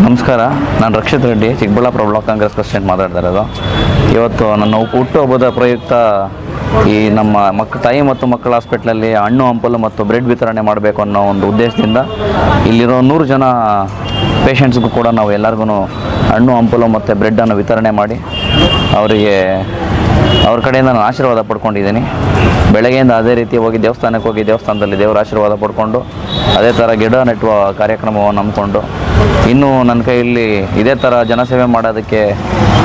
ನಮಸ್ಕಾರ ನಾನು Rakshith Reddy Chikkaballapur block Congress president ಮಾತಾಡ್ತಾ ಇರೋದು ಇವತ್ತು ನನ್ನ ಹುಟ್ಟುಹಬ್ಬದ ಪ್ರಯುಕ್ತ ಈ ನಮ್ಮ ಮಕ್, ತಾಯಿ ಮತ್ತು ಮಕ್ಕಳ ಹಾಸ್ಪಿಟ್ಲಲ್ಲಿ ಹಣ್ಣು, ಹಂಪಲು ಮತ್ತು ಬ್ರೆಡ್ ವಿತರಣೆ ಮಾಡಬೇಕು ಅನ್ನೋ ಒಂದು ಉದ್ದೇಶದಿಂದ ಇಲ್ಲಿರೋ ನೂರು ಜನ ಪೇಷಂಟ್ಸ್ಗೂ ಕೂಡ ನಾವು ಎಲ್ಲರಿಗೂ ಹಣ್ಣು, ಹಂಪಲು ಮತ್ತು ಬ್ರೆಡ್ಡನ್ನು ವಿತರಣೆ ಮಾಡಿ ಅವರಿಗೆ ಅವ್ರ ಕಡೆಯಿಂದ ನಾನು ಆಶೀರ್ವಾದ ಪಡ್ಕೊಂಡಿದ್ದೀನಿ. ಬೆಳಗ್ಗೆಯಿಂದ ಅದೇ ರೀತಿ ಹೋಗಿ ದೇವಸ್ಥಾನಕ್ಕೆ ಹೋಗಿ ದೇವಸ್ಥಾನದಲ್ಲಿ ದೇವರ ಆಶೀರ್ವಾದ ಪಡ್ಕೊಂಡು, ಅದೇ ಥರ ಗಿಡ ನೆಟ್ಟುವ ಕಾರ್ಯಕ್ರಮವನ್ನು ನಂಬಿಕೊಂಡು, ಇನ್ನೂ ನನ್ನ ಕೈಯಲ್ಲಿ ಇದೇ ಥರ ಜನಸೇವೆ ಮಾಡೋದಕ್ಕೆ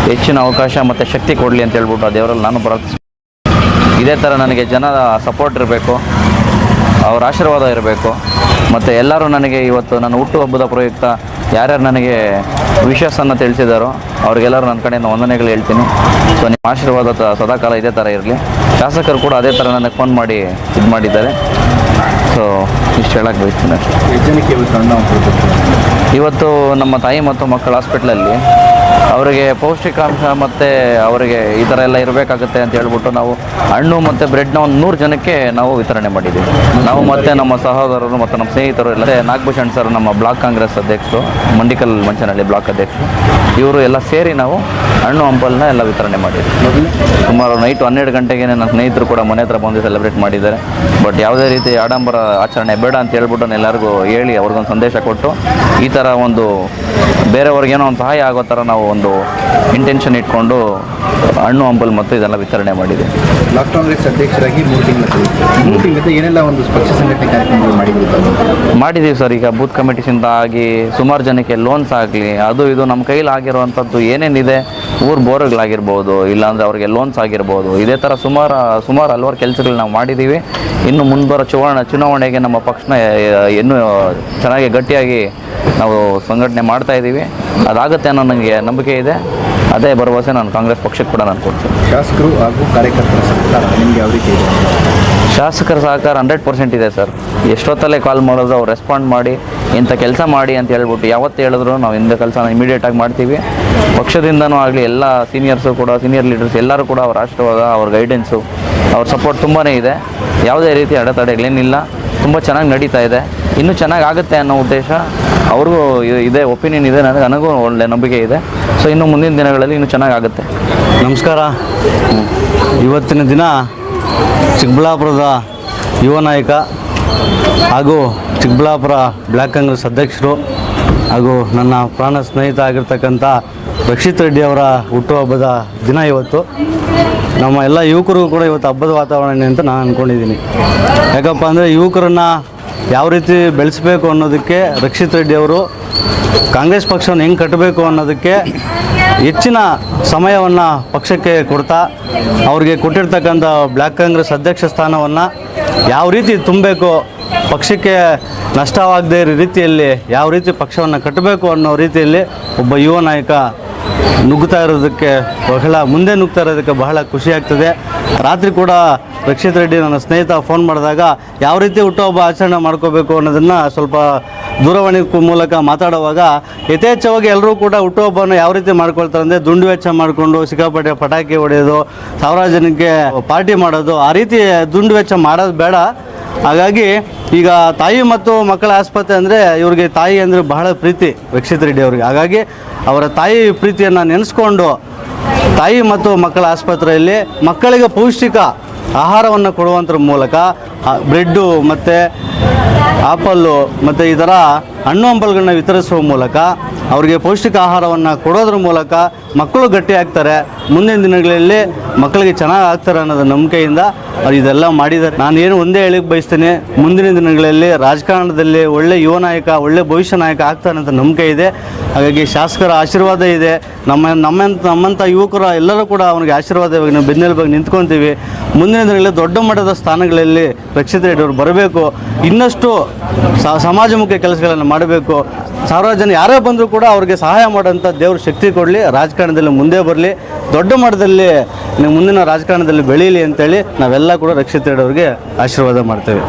ಹೆಚ್ಚಿನ ಅವಕಾಶ ಮತ್ತು ಶಕ್ತಿ ಕೊಡಲಿ ಅಂತ ಹೇಳ್ಬಿಟ್ಟು ಆ ದೇವರಲ್ಲಿ ನಾನು ಪ್ರಾರ್ಥಿಸ್ತೀನಿ. ಇದೇ ಥರ ನನಗೆ ಜನರ ಸಪೋರ್ಟ್ ಇರಬೇಕು, ಅವ್ರ ಆಶೀರ್ವಾದ ಇರಬೇಕು. ಮತ್ತು ಎಲ್ಲರೂ ನನಗೆ ಇವತ್ತು ನನ್ನ ಹುಟ್ಟುಹಬ್ಬದ ಪ್ರಯುಕ್ತ ಯಾರ್ಯಾರು ನನಗೆ ವಿಶಸ್ಸನ್ನು ತಿಳಿಸಿದಾರೋ ಅವ್ರಿಗೆಲ್ಲರೂ ನನ್ನ ಕಡೆಯಿಂದ ವಂದನೆಗಳು ಹೇಳ್ತೀನಿ. ಸೊ ನಿಮ್ಮ ಆಶೀರ್ವಾದ ಸದಾಕಾಲ ಇದೇ ಥರ ಇರಲಿ. ಶಾಸಕರು ಕೂಡ ಅದೇ ಥರ ನನಗೆ ಫೋನ್ ಮಾಡಿ ಇದು ಮಾಡಿದ್ದಾರೆ. ಸೊ ಇಷ್ಟು ಹೇಳಕ್ಕೆ ಬಯಸ್ತೀನಿ ಅಷ್ಟೇ? ಇವತ್ತು ನಮ್ಮ ತಾಯಿ ಮತ್ತು ಮಕ್ಕಳ ಹಾಸ್ಪಿಟ್ಲಲ್ಲಿ ಅವರಿಗೆ ಪೌಷ್ಟಿಕಾಂಶ ಮತ್ತು ಅವರಿಗೆ ಈ ಥರ ಎಲ್ಲ ಇರಬೇಕಾಗುತ್ತೆ ಅಂತ ಹೇಳ್ಬಿಟ್ಟು ನಾವು ಹಣ್ಣು ಮತ್ತು ಬ್ರೆಡ್ನ ಒಂದು ನೂರು ಜನಕ್ಕೆ ನಾವು ವಿತರಣೆ ಮಾಡಿದ್ದೀವಿ. ನಾವು ಮತ್ತು ನಮ್ಮ ಸಹೋದರರು ಮತ್ತು ನಮ್ಮ ಸ್ನೇಹಿತರು ಇಲ್ಲದೆ ನಾಗಭೂಷಣ್ ಸರ್ ನಮ್ಮ ಬ್ಲಾಕ್ ಕಾಂಗ್ರೆಸ್ ಅಧ್ಯಕ್ಷರು, ಮಂಡಿಕಲ್ ಮಂಚನಹಳ್ಳಿ ಬ್ಲಾಕ್ ಅಧ್ಯಕ್ಷರು, ಇವರು ಎಲ್ಲ ಸೇರಿ ನಾವು ಹಣ್ಣು ಹಂಪಲನ್ನ ಎಲ್ಲ ವಿತರಣೆ ಮಾಡಿದ್ದೀವಿ. ಸುಮಾರು ನೈಟ್ ಹನ್ನೆರಡು ಗಂಟೆಗೆ ನನ್ನ ಸ್ನೇಹಿತರು ಕೂಡ ಮನೆ ಹತ್ರ ಬಂದು ಸೆಲೆಬ್ರೇಟ್ ಮಾಡಿದ್ದಾರೆ. ಬಟ್ ಯಾವುದೇ ರೀತಿ ಆಡಂಬರ ಆಚರಣೆ ಬೇಡ ಅಂತ ಹೇಳ್ಬಿಟ್ಟು ಎಲ್ಲರಿಗೂ ಹೇಳಿ ಅವ್ರಿಗೊಂದು ಸಂದೇಶ ಕೊಟ್ಟು ಈ ಥರ ಒಂದು ಬೇರೆಯವ್ರಿಗೇನೋ ಒಂದು ಸಹಾಯ ಆಗೋ ಥರ ನಾವು ಒಂದು ಇಂಟೆನ್ಷನ್ ಇಟ್ಕೊಂಡು ಹಣ್ಣು ಹಂಪಲು ಮತ್ತು ಇದೆಲ್ಲ ವಿತರಣೆ ಮಾಡಿದೆ ಲಾಕ್ಡೌನ್ ಅಧ್ಯಕ್ಷರಾಗಿ ಮೂರು ತಿಂಗಳ ಏನೆಲ್ಲ ಒಂದು ಪಕ್ಷ ಸಂಘಟನೆ ಕಾರ್ಯಕ್ರಮಗಳು ಮಾಡಿದ್ದೀವಿ ಮಾಡಿದ್ದೀವಿ ಸರ್ ಈಗ ಬೂತ್ ಕಮಿಟೀಸಿಂದ ಆಗಿ ಸುಮಾರು ಜನಕ್ಕೆ ಲೋನ್ಸ್ ಆಗಲಿ ಅದು ಇದು ನಮ್ಮ ಕೈಲಿ ಆಗಿರುವಂಥದ್ದು ಏನೇನಿದೆ ಊರು ಬೋರ್ಗಳಾಗಿರ್ಬೋದು ಇಲ್ಲಾಂದರೆ ಅವ್ರಿಗೆ ಲೋನ್ಸ್ ಆಗಿರ್ಬೋದು ಇದೇ ಥರ ಸುಮಾರು ಸುಮಾರು ಹಲವಾರು ಕೆಲಸಗಳು ನಾವು ಮಾಡಿದ್ದೀವಿ. ಇನ್ನು ಮುಂಬರೋ ಚುನಾವಣೆ ಚುನಾವಣೆಗೆ ನಮ್ಮ ಪಕ್ಷನ ಇನ್ನೂ ಚೆನ್ನಾಗಿ ಗಟ್ಟಿಯಾಗಿ ನಾವು ಸಂಘಟನೆ ಮಾಡ್ತಾ ಇದ್ದೀವಿ. ಅದಾಗುತ್ತೆ ಅನ್ನೋ ನನಗೆ ನಂಬಿಕೆ ಇದೆ. ಅದೇ ಭರವಸೆ ನಾನು ಕಾಂಗ್ರೆಸ್ ಪಕ್ಷಕ್ಕೆ ಕೂಡ ನಾನು ಕೊಡ್ತೀನಿ. ಶಾಸಕರು ಹಾಗೂ ಕಾರ್ಯಕರ್ತರ ಸಹಕಾರ ನಿಮಗೆ ಯಾವ ರೀತಿ ಇದೆ? ಶಾಸಕರ ಸಹಕಾರ ಹಂಡ್ರೆಡ್ ಪರ್ಸೆಂಟ್ ಇದೆ ಸರ್. ಎಷ್ಟೊತ್ತಲ್ಲೇ ಕಾಲ್ ಮಾಡೋದು ಅವ್ರು ರೆಸ್ಪಾಂಡ್ ಮಾಡಿ ಇಂಥ ಕೆಲಸ ಮಾಡಿ ಅಂತ ಹೇಳ್ಬಿಟ್ಟು ಯಾವತ್ತು ಹೇಳಿದ್ರು ನಾವು ಇಂಥ ಕೆಲಸನ ಇಮಿಡಿಯೇಟಾಗಿ ಮಾಡ್ತೀವಿ. ಪಕ್ಷದಿಂದನೂ ಆಗಲಿ ಎಲ್ಲ ಸೀನಿಯರ್ಸು ಕೂಡ ಸೀನಿಯರ್ ಲೀಡರ್ಸ್ ಎಲ್ಲರೂ ಕೂಡ ಅವ್ರ ಆಶೀರ್ವಾದ ಅವ್ರ ಗೈಡೆನ್ಸು ಅವ್ರ ಸಪೋರ್ಟ್ ತುಂಬಾ ಇದೆ. ಯಾವುದೇ ರೀತಿ ಅಡೆತಡೆಗಳೇನಿಲ್ಲ. ತುಂಬ ಚೆನ್ನಾಗಿ ನಡೀತಾ ಇದೆ. ಇನ್ನೂ ಚೆನ್ನಾಗಿ ಆಗುತ್ತೆ ಅನ್ನೋ ಉದ್ದೇಶ ಅವ್ರಿಗೂ ಇದೇ ಒಪಿನಿಯನ್ ಇದೆ, ನನಗೆ ನನಗೂ ಒಳ್ಳೆ ನಂಬಿಕೆ ಇದೆ. ಸೊ ಇನ್ನು ಮುಂದಿನ ದಿನಗಳಲ್ಲಿ ಇನ್ನು ಚೆನ್ನಾಗಾಗುತ್ತೆ. ನಮಸ್ಕಾರ. ಇವತ್ತಿನ ದಿನ ಚಿಕ್ಕಬಳ್ಳಾಪುರದ ಯುವ ನಾಯಕ ಹಾಗೂ ಚಿಕ್ಕಬಳ್ಳಾಪುರ ಬ್ಲ್ಯಾಕ್ ಕಾಂಗ್ರೆಸ್ ಅಧ್ಯಕ್ಷರು ಹಾಗೂ ನನ್ನ ಪ್ರಾಣ ಸ್ನೇಹಿತ ಆಗಿರ್ತಕ್ಕಂಥ ರಕ್ಷಿತ್ ರೆಡ್ಡಿ ಅವರ ಹುಟ್ಟುಹಬ್ಬದ ದಿನ ಇವತ್ತು. ನಮ್ಮ ಎಲ್ಲ ಯುವಕರಿಗೂ ಕೂಡ ಇವತ್ತು ಹಬ್ಬದ ವಾತಾವರಣ ಅಂತ ನಾನು ಅಂದ್ಕೊಂಡಿದ್ದೀನಿ ಯಾಕಪ್ಪ ಅಂದರೆ ಯುವಕರನ್ನು ಯಾವ ರೀತಿ ಬೆಳೆಸಬೇಕು ಅನ್ನೋದಕ್ಕೆ ರಕ್ಷಿತ್ ರೆಡ್ಡಿ ಅವರು ಕಾಂಗ್ರೆಸ್ ಪಕ್ಷವನ್ನು ಹೆಂಗೆ ಕಟ್ಟಬೇಕು ಅನ್ನೋದಕ್ಕೆ ಹೆಚ್ಚಿನ ಸಮಯವನ್ನು ಪಕ್ಷಕ್ಕೆ ಕೊಡ್ತಾ, ಅವ್ರಿಗೆ ಕೊಟ್ಟಿರ್ತಕ್ಕಂಥ ಬ್ಲ್ಯಾಕ್ ಕಾಂಗ್ರೆಸ್ ಅಧ್ಯಕ್ಷ ಸ್ಥಾನವನ್ನು ಯಾವ ರೀತಿ ತುಂಬಬೇಕು, ಪಕ್ಷಕ್ಕೆ ನಷ್ಟವಾಗದೇ ಇರೋ ರೀತಿಯಲ್ಲಿ ಯಾವ ರೀತಿ ಪಕ್ಷವನ್ನು ಕಟ್ಟಬೇಕು ಅನ್ನೋ ರೀತಿಯಲ್ಲಿ ಒಬ್ಬ ಯುವ ನಾಯಕ ನುಗ್ಗುತ್ತಾ ಇರೋದಕ್ಕೆ ಬಹಳ ಮುಂದೆ ನುಗ್ತಾ ಇರೋದಕ್ಕೆ ಬಹಳ ಖುಷಿ ಆಗ್ತದೆ. ರಾತ್ರಿ ಕೂಡ ರಕ್ಷಿತ್ ರೆಡ್ಡಿ ನನ್ನ ಸ್ನೇಹಿತ ಫೋನ್ ಮಾಡಿದಾಗ ಯಾವ ರೀತಿ ಹುಟ್ಟುಹಬ್ಬ ಆಚರಣೆ ಮಾಡ್ಕೋಬೇಕು ಅನ್ನೋದನ್ನು ಸ್ವಲ್ಪ ದೂರವಾಣಿ ಮೂಲಕ ಮಾತಾಡುವಾಗ ಯಥೇಚ್ಛವಾಗಿ ಎಲ್ಲರೂ ಕೂಡ ಹುಟ್ಟುಹಬ್ಬವನ್ನು ಯಾವ ರೀತಿ ಮಾಡ್ಕೊಳ್ತಾರೆ ಅಂದರೆ ದುಂಡು ವೆಚ್ಚ ಮಾಡಿಕೊಂಡು ಸಿಕ್ಕಾಪಟ್ಟೆ ಪಟಾಕಿ ಹೊಡೆಯೋದು, ಸಾವಿರಾರು ಪಾರ್ಟಿ ಮಾಡೋದು, ಆ ರೀತಿ ದುಂಡು ವೆಚ್ಚ ಮಾಡೋದು ಬೇಡ. ಹಾಗಾಗಿ ಈಗ ತಾಯಿ ಮತ್ತು ಮಕ್ಕಳ ಆಸ್ಪತ್ರೆ ಅಂದರೆ ಇವ್ರಿಗೆ ತಾಯಿ ಅಂದರೆ ಬಹಳ ಪ್ರೀತಿ ರಕ್ಷಿತ್ ರೆಡ್ಡಿ ಅವರಿಗೆ. ಹಾಗಾಗಿ ಅವರ ತಾಯಿ ಪ್ರೀತಿಯನ್ನು ನೆನೆಸ್ಕೊಂಡು ತಾಯಿ ಮತ್ತು ಮಕ್ಕಳ ಆಸ್ಪತ್ರೆಯಲ್ಲಿ ಮಕ್ಕಳಿಗೆ ಪೌಷ್ಟಿಕ ಆಹಾರವನ್ನು ಕೊಡುವಂಥ ಮೂಲಕ ಬ್ರೆಡ್ಡು ಮತ್ತು ಆಪಲ್ಲು ಮತ್ತು ಈ ಥರ ಹಣ್ಣು ಹಂಪಲುಗಳನ್ನ ವಿತರಿಸುವ ಮೂಲಕ ಅವರಿಗೆ ಪೌಷ್ಟಿಕ ಆಹಾರವನ್ನು ಕೊಡೋದ್ರ ಮೂಲಕ ಮಕ್ಕಳು ಗಟ್ಟಿ ಆಗ್ತಾರೆ. ಮುಂದಿನ ದಿನಗಳಲ್ಲಿ ಮಕ್ಕಳಿಗೆ ಚೆನ್ನಾಗಿ ಆಗ್ತಾರೆ ಅನ್ನೋದು ನಂಬಿಕೆಯಿಂದ ಅವ್ರು ಇದೆಲ್ಲ ಮಾಡಿದ್ದಾರೆ. ನಾನು ಏನು ಒಂದೇ ಹೇಳಕ್ಕೆ ಬಯಸ್ತೇನೆ, ಮುಂದಿನ ದಿನಗಳಲ್ಲಿ ರಾಜಕಾರಣದಲ್ಲಿ ಒಳ್ಳೆ ಯುವ ನಾಯಕ, ಒಳ್ಳೆ ಭವಿಷ್ಯ ನಾಯಕ ಆಗ್ತಾನೆ ಅಂತ ನಂಬಿಕೆ ಇದೆ. ಹಾಗಾಗಿ ಶಾಸಕರ ಆಶೀರ್ವಾದ ಇದೆ. ನಮ್ಮ, ನಮ್ಮಂತ ನಮ್ಮಂಥ ಯುವಕರ ಎಲ್ಲರೂ ಕೂಡ ಅವನಿಗೆ ಆಶೀರ್ವಾದ ಇವಾಗ ನಾವು ಬೆನ್ನೆಲುಬಾಗಿ ನಿಂತ್ಕೊತೀವಿ. ಮುಂದಿನ ದಿನಗಳಲ್ಲಿ ದೊಡ್ಡ ಮಟ್ಟದ ಸ್ಥಾನಗಳಲ್ಲಿ ರಕ್ಷಿತ ರೆಡ್ಡಿ ಬರಬೇಕು. ಇನ್ನಷ್ಟು ಸಮಾಜಮುಖಿ ಕೆಲಸಗಳನ್ನು ಮಾಡಬೇಕು. ಸಾರ್ವಜನಿಕ ಜನ ಯಾರೇ ಬಂದರೂ ಕೂಡ ಅವ್ರಿಗೆ ಸಹಾಯ ಮಾಡೋಂಥ ದೇವ್ರ ಶಕ್ತಿ ಕೊಡಲಿ, ರಾಜಕಾರಣದಲ್ಲಿ ಮುಂದೆ ಬರಲಿ, ದೊಡ್ಡ ಮಟ್ಟದಲ್ಲಿ ಮುಂದಿನ ರಾಜಕಾರಣದಲ್ಲಿ ಬೆಳೀಲಿ ಅಂತೇಳಿ ನಾವೆಲ್ಲ ಕೂಡ ರಕ್ಷಿತ ರೆಡ್ಡಿ ಅವರಿಗೆ ಆಶೀರ್ವಾದ ಮಾಡ್ತೇವೆ.